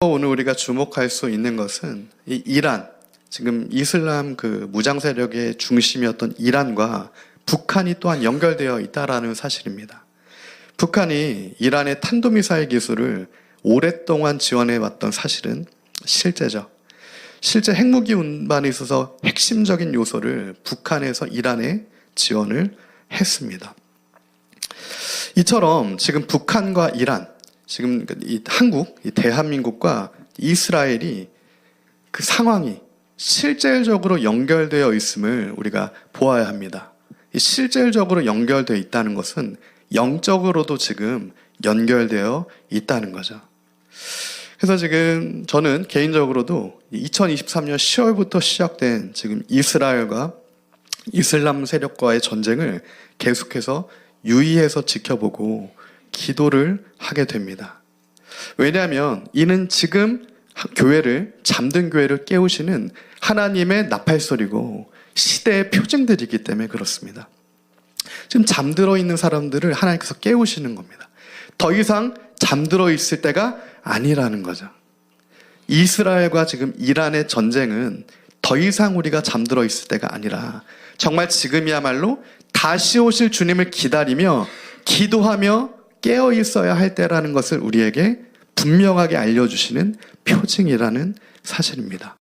오늘 우리가 주목할 수 있는 것은 이 이란, 지금 이슬람 그 무장 세력의 중심이었던 이란과 북한이 또한 연결되어 있다라는 사실입니다. 북한이 이란의 탄도미사일 기술을 오랫동안 지원해 왔던 사실은 실제죠. 실제 핵무기 운반에 있어서 핵심적인 요소를 북한에서 이란에 지원을 했습니다. 이처럼 지금 북한과 이란, 지금 이 한국, 이 대한민국과 이스라엘이 그 상황이 실질적으로 연결되어 있음을 우리가 보아야 합니다. 이 실질적으로 연결되어 있다는 것은 영적으로도 지금 연결되어 있다는 거죠. 그래서 지금 저는 개인적으로도 2023년 10월부터 시작된 지금 이스라엘과 이슬람 세력과의 전쟁을 계속해서 유의해서 지켜보고 기도를 하게 됩니다. 왜냐하면 이는 지금 교회를 잠든 교회를 깨우시는 하나님의 나팔소리고 시대의 표징들이기 때문에 그렇습니다. 지금 잠들어 있는 사람들을 하나님께서 깨우시는 겁니다. 더 이상 잠들어 있을 때가 아니라는 거죠. 이스라엘과 지금 이란의 전쟁은 더 이상 우리가 잠들어 있을 때가 아니라 정말 지금이야말로 다시 오실 주님을 기다리며 기도하며 깨어 있어야 할 때라는 것을 우리에게 분명하게 알려주시는 표징이라는 사실입니다.